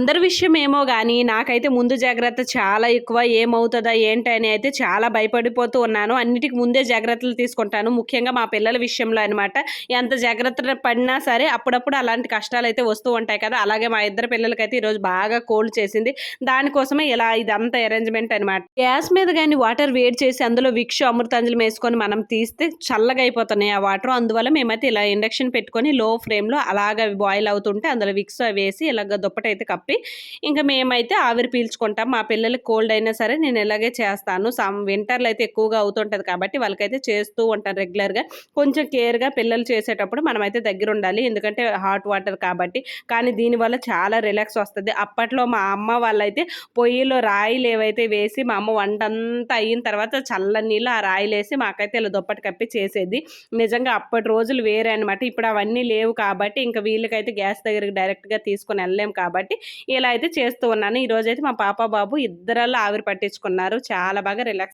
అందరి విషయం ఏమో కానీ నాకైతే ముందు జాగ్రత్త చాలా ఎక్కువ ఏమవుతుందా ఏంటి అని అయితే చాలా భయపడిపోతూ ఉన్నాను. అన్నిటికి ముందే జాగ్రత్తలు తీసుకుంటాను. ముఖ్యంగా మా పిల్లల విషయంలో అనమాట ఎంత జాగ్రత్త పడినా సరే అప్పుడప్పుడు అలాంటి కష్టాలు అయితే వస్తూ ఉంటాయి కదా. అలాగే మా ఇద్దరు పిల్లలకైతే ఈరోజు బాగా కోల్డ్ చేసింది. దానికోసమే ఇలా ఇదంతా అరేంజ్మెంట్ అనమాట గ్యాస్ మీద కానీ వాటర్ వేడి చేసి అందులో విక్షు అమృతాంజలి వేసుకొని మనం తీస్తే చల్లగా అయిపోతున్నాయి ఆ వాటర్. అందువల్ల మేమైతే ఇలా ఇండక్షన్ పెట్టుకొని లో ఫ్లేమ్లో అలాగ బాయిల్ అవుతుంటే అందులో విక్స్ వేసి ఇలాగ దుప్పటైతే కప్పు ఇంకా మేమైతే ఆవిరి పీల్చుకుంటాం. మా పిల్లలకి కోల్డ్ అయినా సరే నేను ఇలాగే చేస్తాను. సమ్ వింటర్లో అయితే ఎక్కువగా అవుతుంటుంది కాబట్టి వాళ్ళకైతే చేస్తూ ఉంటాను రెగ్యులర్గా. కొంచెం కేర్గా పిల్లలు చేసేటప్పుడు మనమైతే దగ్గర ఉండాలి ఎందుకంటే హాట్ వాటర్ కాబట్టి. కానీ దీనివల్ల చాలా రిలాక్స్ వస్తుంది. అప్పట్లో మా అమ్మ వాళ్ళైతే పొయ్యిలో రాయిలు ఏవైతే వేసి మా అమ్మ వంట అంతా అయిన తర్వాత చల్ల నీళ్ళు ఆ రాయిలు వేసి మాకైతే ఇలా దుప్పటి కప్పి చేసేది. నిజంగా అప్పటి రోజులు వేరే అనమాట ఇప్పుడు అవన్నీ లేవు కాబట్టి ఇంకా వీళ్ళకైతే గ్యాస్ దగ్గరికి డైరెక్ట్గా తీసుకొని వెళ్ళలేము కాబట్టి ఇలా అయితే చేస్తూ ఉన్నాను. ఈరోజైతే మా పాప బాబు ఇద్దరల్లో ఆవిరి పట్టించుకున్నారు. చాలా బాగా రిలాక్స్